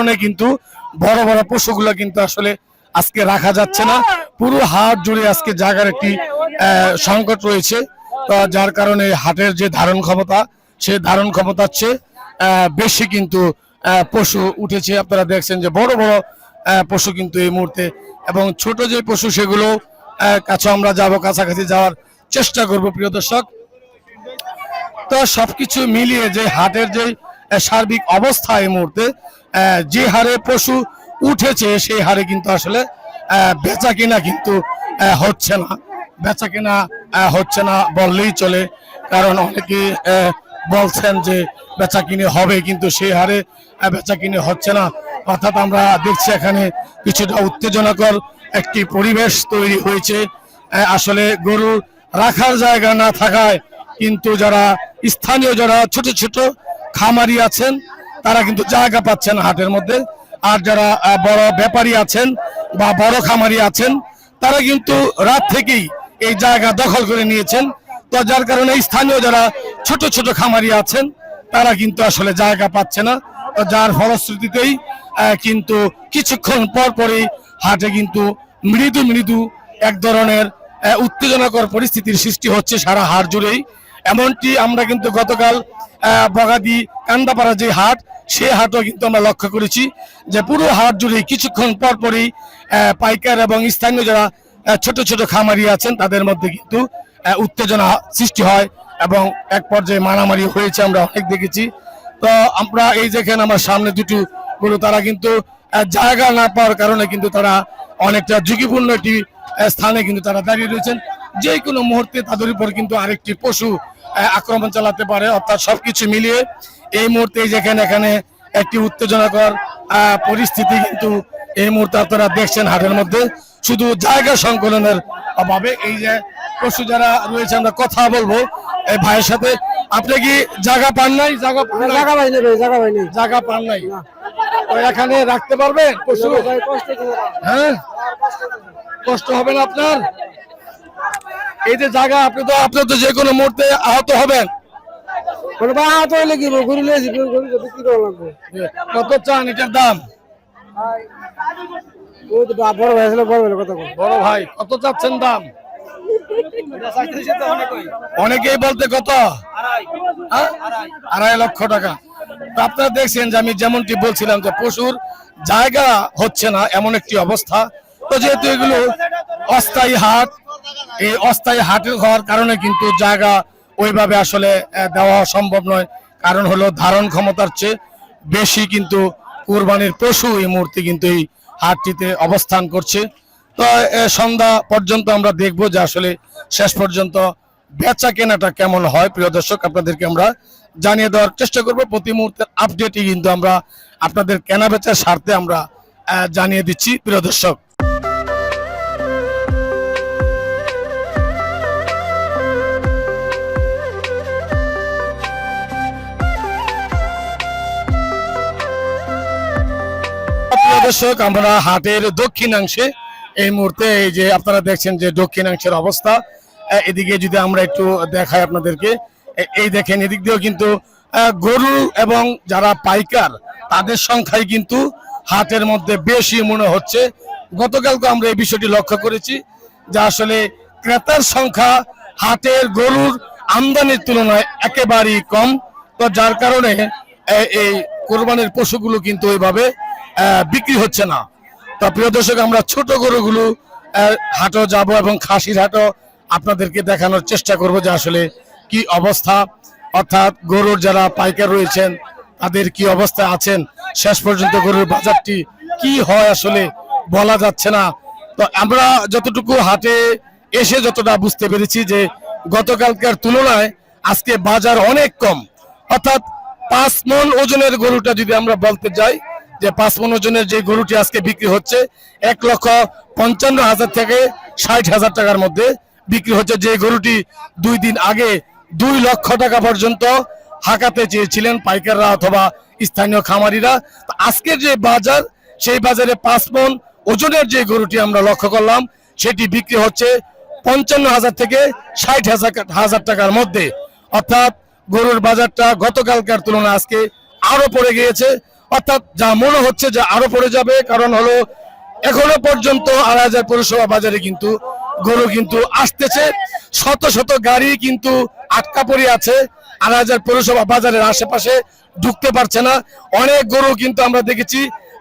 কারণে কিন্তু বড় বড় পশুগুলো কিন্তু আসলে আজকে রাখা যাচ্ছে না। পুরো হাট জুড়ে আজকে জায়গার একটি সংকট রয়েছে। যার কারণে হাটের যে ধারণ ক্ষমতা সেই ধারণ ক্ষমতার চেয়ে বেশি কিন্তু পশু উঠেছে। আপনারা দেখছেন যে বড় বড় পশু কিন্তু এই মুহূর্তে, এবং ছোট যে পশু সেগুলো কাছে আমরা যাব, কাছাকাছি যাওয়ার চেষ্টা করব, প্রিয় দর্শক। তো সবকিছু মিলিয়ে যে হাটের যে সার্বিক অবস্থা এই মুহূর্তে যে হারে পশু উঠেছে সেই হারে কিন্তু আসলে বেচা কিনা কিন্তু হচ্ছে না। বেচা কিনা হচ্ছে না বললেই চলে। কারণ অনেকে বলছেন যে বেচা কিনে হবে কিন্তু সেই হারে বেচা কিনে হচ্ছে না। অর্থাৎ আমরা দেখছি এখানে কিছুটা উত্তেজনাকর একটি পরিবেশ তৈরি হয়েছে। আসলে গরু রাখার জায়গা না থাকায় কিন্তু যারা স্থানীয়, যারা ছোট ছোট খামারি আছেন, তারা কিন্তু জায়গা পাচ্ছেন হাটের মধ্যে। আর যারা বড় ব্যাপারী আছেন বা বড় খামারি আছেন, তারা কিন্তু রাত থেকেই এই জায়গা দখল করে নিয়েছেন। তো যার কারণে স্থানীয় যারা ছোট ছোট খামারি আছেন, তারা কিন্তু আসলে জায়গা পাচ্ছে না। তো যার ফলশ্রুতিতেই কিন্তু কিছুক্ষণ পর পরই হাটে কিন্তু মৃদু মৃদু এক ধরনের উত্তেজনাকর পরিস্থিতির সৃষ্টি হচ্ছে সারা হাট জুড়েই। এমনটি আমরা কিন্তু গতকাল বগাদি কান্দাপাড়া যে হাট, সে হাটও কিন্তু আমরা লক্ষ্য করেছি যে পুরো হাট জুড়ে কিছুক্ষণ পর পরই পাইকার এবং স্থানীয় যারা ছোট ছোট খামারি আছেন, তাদের মধ্যে কিন্তু উত্তেজনা সৃষ্টি হয় এবং এক পর্যায়ে মারামারি হয়েছে আমরা অনেক দেখেছি। তো আমরা এই যেখানে আমার সামনে দুটো গরু, তারা কিন্তু জায়গা না পাওয়ার কারণে কিন্তু তারা অনেকটা ঝুঁকিপূর্ণ একটি স্থানে কিন্তু তারা দাঁড়িয়ে রয়েছেন। যে কোনো মুহূর্তে তাদের উপর কিন্তু আরেকটি পশু আক্রমণ চালাতে পারে অর্থাৎ সবকিছু মিলিয়ে এই মুহূর্তে যেখানে এখানে একটি উত্তেজনাকর পরিস্থিতি কিন্তু এই মুহূর্তে আপনারা দেখছেন হাটের মধ্যে। শুধু জায়গা সংকলনের অভাবে এই যে পশু যারা রয়েছে আমরা কথা বলব। এই ভাইয়ের সাথে। আপনি কি জায়গা পান নাই? জায়গা পান নাই? জায়গা জায়গা পান নাই? এখানে রাখতে পারবেন পশু? হ্যাঁ? কষ্ট হবে না আপনার? এই যে জায়গা আপনি তো আপনি তো যে কোনো মুহূর্তে আহত হবেন কি বিক্রি করা লাগবে? কত চান এটার দাম? বড় ভাই আসলে বড় কথা বড় ভাই কত চাচ্ছেন দাম? অনেকেই বলতে কত? হ্যাঁ? আড়াই লক্ষ টাকা। আপনারা দেখছেন যে আমি যেমনটি বলছিলাম যে পশুর জায়গা হচ্ছে না এমন একটি অবস্থা। তো যেহেতু এগুলো অস্থায়ী হাট এই অস্থায়ী হাটের হওয়ার কারণে কিন্তু জায়গা ওইভাবে আসলে দেওয়া সম্ভব নয়। কারণ হলো ধারণ ক্ষমতার চেয়ে বেশি কিন্তু কুরবানির পশু এই মুহূর্তে কিন্তু এই হাটটিতে অবস্থান করছে। তো সন্ধ্যা পর্যন্ত আমরা দেখব যে আসলে শেষ পর্যন্ত বেচা কেনাটা কেমন হয়। প্রিয় দর্শক, আপনাদেরকে আমরা জানিয়ে দেওয়ার চেষ্টা করব। প্রতি মুহূর্তের আপডেটই কিন্তু আমরা আপনাদের কেনা বেচার স্বার্থে আমরা জানিয়ে দিচ্ছি। প্রিয় দর্শক প্রিয় দর্শক আমরা হাটের দক্ষিণাংশে এই মুহূর্তে এই যে আপনারা দেখছেন যে দক্ষিণাংশের অবস্থা এদিকে যদি আমরা একটু দেখাই আপনাদেরকে এই দেখেন এদিক দিয়েও কিন্তু গরু এবং যারা পাইকার তাদের সংখ্যাই কিন্তু হাটের মধ্যে বেশি মনে হচ্ছে। গতকালকে আমরা এই বিষয়টি লক্ষ্য করেছি যে আসলে ক্রেতার সংখ্যা হাটের গরুর আমদানির তুলনায় একেবারেই কম। তো যার কারণে এই কোরবানির পশুগুলো কিন্তু ওইভাবে আহ, বিক্রি হচ্ছে না। তা প্রিয় দর্শক, আমরা ছোট গরুগুলো হাটও যাব এবং খাসির হাটও আপনাদেরকে দেখানোর চেষ্টা করব যে আসলে কি অবস্থা। অর্থাৎ গরুর যারা পাইকার রয়েছেন, তাদের কি অবস্থায় আছেন? শেষ পর্যন্ত গরুর বাজারটি কি হয় আসলে বলা যাচ্ছে না। তো আমরা যতটুকু হাটে এসে যতটা বুঝতে পেরেছি যে গতকালকার তুলনায় আজকে বাজার অনেক কম। অর্থাৎ পাঁচ মন ওজনের গরুটা যদি আমরা বলতে যাই যে পাঁচ ওজনের যে গরুটি আজকে বিক্রি হচ্ছে, এক লক্ষ পঞ্চান্ন হাজার থেকে ষাট হাজার টাকার মধ্যে বিক্রি হচ্ছে। যে গরুটি দুই দিন আগে দুই লক্ষ টাকা পর্যন্ত হাঁকাতে চেয়েছিলেন পাইকাররা অথবা স্থানীয় খামারিরা। আজকের যে বাজার, সেই বাজারে পাঁচ মন ওজনের যে গরুটি আমরা লক্ষ্য করলাম, সেটি বিক্রি হচ্ছে পঞ্চান্ন হাজার থেকে ষাট হাজার হাজার টাকার মধ্যে। অর্থাৎ গরুর বাজারটা গতকালকার তুলনায় আজকে আরও পড়ে গিয়েছে। অর্থাৎ যা মনে হচ্ছে যে আরও পড়ে যাবে, কারণ হলো এখনও পর্যন্ত আড়াই হাজার পৌরসভা বাজারে কিন্তু গরু কিন্তু আসতেছে। শত শত গাড়ি কিন্তু আটকা পড়ে আছে, আড়াই হাজার পৌরসভা বাজারের আশেপাশে ঢুকতে পারছে না। অনেক গরু কিন্তু আমরা দেখেছি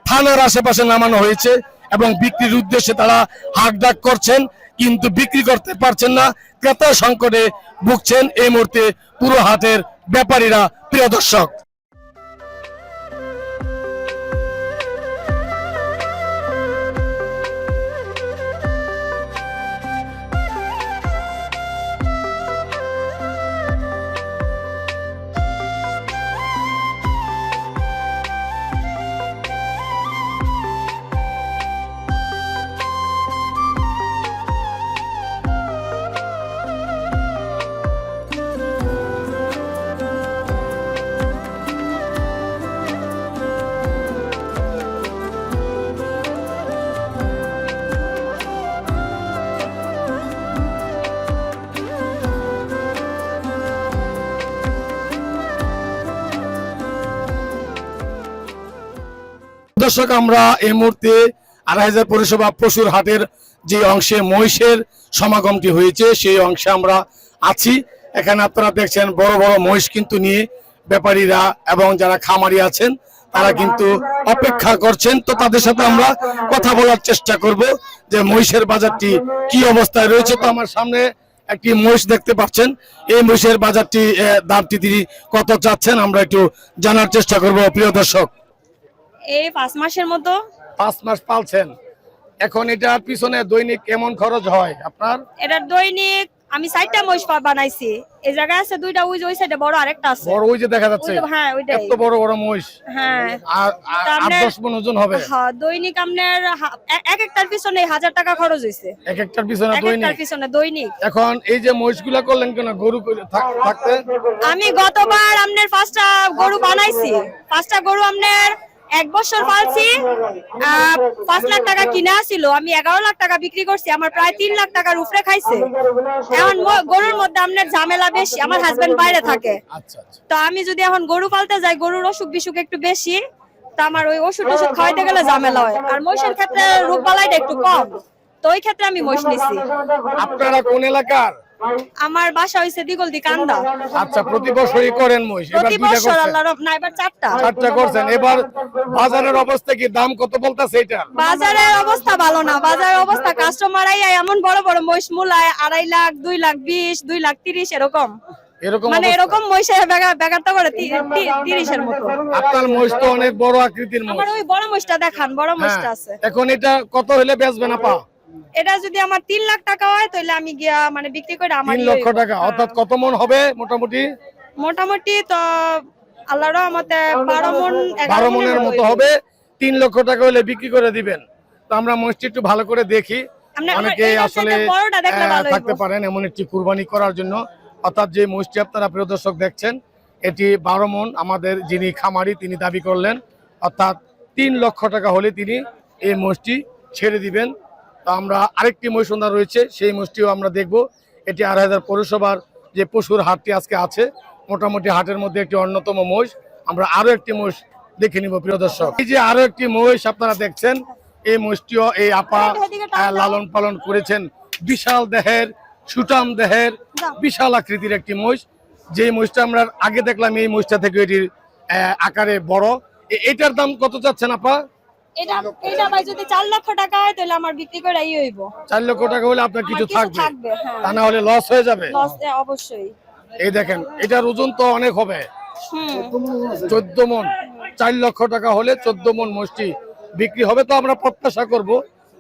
থানার আশেপাশে নামানো হয়েছে এবং বিক্রির উদ্দেশ্যে তারা হাক ডাক করছেন, কিন্তু বিক্রি করতে পারছেন না। ক্রেতা সংকটে ভুগছেন এই মুহূর্তে পুরো হাটের ব্যাপারীরা, প্রিয় দর্শক। দর্শক, আমরা এই মুহূর্তে আড়াই হাজার পৌরসভা পশুর হাটের যে অংশে মহিষের সমাগমটি হয়েছে, সেই অংশে আমরা আছি। এখানে আপনারা দেখছেন বড় বড় মহিষ কিন্তু নিয়ে ব্যাপারীরা এবং যারা খামারি আছেন, তারা কিন্তু অপেক্ষা করছেন। তো তাদের সাথে আমরা কথা বলার চেষ্টা করব যে মহিষের বাজারটি কি অবস্থায় রয়েছে। তো আমার সামনে একটি মহিষ দেখতে পাচ্ছেন। এই মহিষের বাজারটি দামটি তিনি কত চাচ্ছেন, আমরা একটু জানার চেষ্টা করব। প্রিয় দর্শক এই পাঁচ মাসের মতো? পাঁচ মাস পালছেন। এখন এটার পিছনে দৈনিক কেমন খরচ হয় আপনার? এটার দৈনিক আমি মহিষ পা বানাইছি। এই জায়গায় আছে দুইটা ওই ওই সাইডে বড় আরেকটা আছে। বড় ওই যে দেখা যাচ্ছে। হ্যাঁ ওইটাই। এত বড় বড় মহিষ। হ্যাঁ। আর আর- তা আট আপনার- দশ মন ওজন হবে। হ্যাঁ দৈনিক আপনার এক একটার পিছনে হাজার টাকা খরচ হয়েছে এক একটার পিছনে এক দৈনিক। একটার পিছনে দৈনিক। এখন এই যে মহিষগুলা করলেন কেন? গরু থাকতে? আমি গতবার আপনার পাঁচটা গরু বানাইছি। পাঁচটা গরু আপনার এক বছর পালছি পাঁচ লাখ টাকা কিনা ছিল। আমি এগারো লাখ টাকা বিক্রি করছি আমার প্রায় তিন লাখ টাকার উপরে খাইছে। এখন গরুর মধ্যে আপনার ঝামেলা বেশি আমার হাজবেন্ড বাইরে থাকে। আচ্ছা আচ্ছা। তো আমি যদি এখন গরু পালতে যাই গরুর অসুখ বিসুখ একটু বেশি তো আমার ওই ওষুধ টষুধ খাওয়াইতে গেলে ঝামেলা হয়। আর মহিষের ক্ষেত্রে রোগ বালাইটা একটু কম তো ওই ক্ষেত্রে আমি মহিষ নিছি। আপনারা কোন এলাকার? আমার বাসা হইছে দিগলদি কান্দা। আচ্ছা প্রতি বছরই করেন মহিষ। এবার প্রতি বছর করছেন? আল্লাহ না এবার চারটা। চারটা করছেন। এবার বাজারের অবস্থা কি? দাম কত বলতেছে এটা? বাজারের অবস্থা ভালো না। বাজারের অবস্থা কাস্টমার আই এমন বড় বড় মহিষ মূলায় আড়াই লাখ দুই লাখ বিশ দুই লাখ তিরিশ এরকম। মানে এরকম মহিষের করে তিরিশের মতো। আপনার মহিষ তো অনেক বড় আকৃতির আমার ওই বড় মহিষটা দেখান বড় মহিষটা আছে। এখন এটা কত হলে বেচবেন আপা? এটা যদি আমার তিন লাখ টাকা হয় তাহলে আমি গিয়া মানে বিক্রি করে আমার তিন লক্ষ টাকা অর্থাৎ কত মন হবে মোটামুটি? মোটামুটি তো আল্লাহ রহমতে বারো মন বারো মনের মতো হবে তিন লক্ষ টাকা হলে বিক্রি করে দিবেন। তো আমরা মহিষটি একটু ভালো করে দেখি। অনেকে আসলে। থাকতে পারেন এমন একটি কুরবানি করার জন্য। অর্থাৎ যে মহিষটি আপনারা প্রিয় দর্শক দেখছেন এটি বারো মন আমাদের যিনি খামারি তিনি দাবি করলেন। অর্থাৎ তিন লক্ষ টাকা হলে তিনি এই মহিষটি ছেড়ে দিবেন। আমরা আরেকটি মহিষন্দা রয়েছে, সেই মহিষটিও আমরা দেখব। এটি আড়াই হাজার পৌরসভার যে পশুর হাটটি আজকে আছে, মোটামুটি হাটের মধ্যে একটি অন্যতম মহিষ। আমরা আরও একটি মহিষ দেখে নিব, প্রিয় দর্শক। এই যে আরও একটি মহিষ আপনারা দেখছেন, এই মহিষটিও এই আপা লালন পালন করেছেন। বিশাল দেহের সুটাম দেহের, বিশাল আকৃতির একটি মহিষ। যে মহিষটা আমরা আগে দেখলাম, এই মহিষটা থেকে এটির আকারে বড়। এটার দাম কত চাচ্ছেন আপা? এটা এটা ভাই যদি চার লক্ষ টাকা হয় তাহলে আমার বিক্রি করে এই হইব। চার লক্ষ টাকা হলে আপনার কিছু কিছু থাকবে। থাকবে হ্যাঁ। তা না হলে লস হয়ে যাবে। লস অবশ্যই। এই দেখেন এটার ওজন তো অনেক হবে। হুম। চোদ্দ মন চার লক্ষ টাকা হলে চোদ্দ মন মহিষটি বিক্রি হবে। তো আমরা প্রত্যাশা করব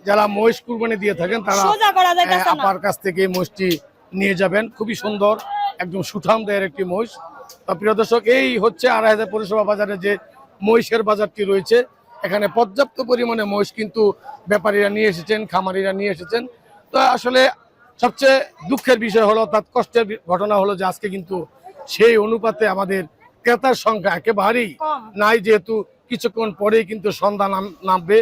যারা মহিষ কুরবানি দিয়ে থাকেন তারা না। আপার কাছ থেকে মহিষটি নিয়ে যাবেন। খুবই সুন্দর একদম সুঠাম দেহের একটি মহিষ। তো প্রিয় দর্শক এই হচ্ছে আড়াই হাজার পৌরসভা বাজারে যে মহিষের বাজারটি রয়েছে এখানে পর্যাপ্ত পরিমাণে মহিষ কিন্তু ব্যাপারীরা নিয়ে এসেছেন খামারিরা নিয়ে এসেছেন। তো আসলে সবচেয়ে দুঃখের বিষয় হলো অর্থাৎ কষ্টের ঘটনা হলো যে আজকে কিন্তু সেই অনুপাতে আমাদের ক্রেতার সংখ্যা একেবারেই নাই যেহেতু কিছুক্ষণ পরেই কিন্তু সন্ধ্যা নাম- নামবে।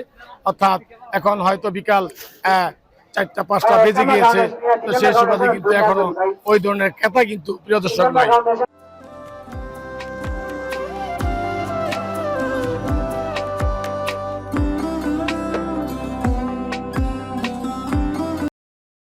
অর্থাৎ এখন হয়তো বিকাল আহ, চারটা পাঁচটা বেজে গিয়েছে। তো সেই সুবাদে কিন্তু এখনও ওই ধরনের ক্রেতা কিন্তু প্রিয় দর্শক নাই।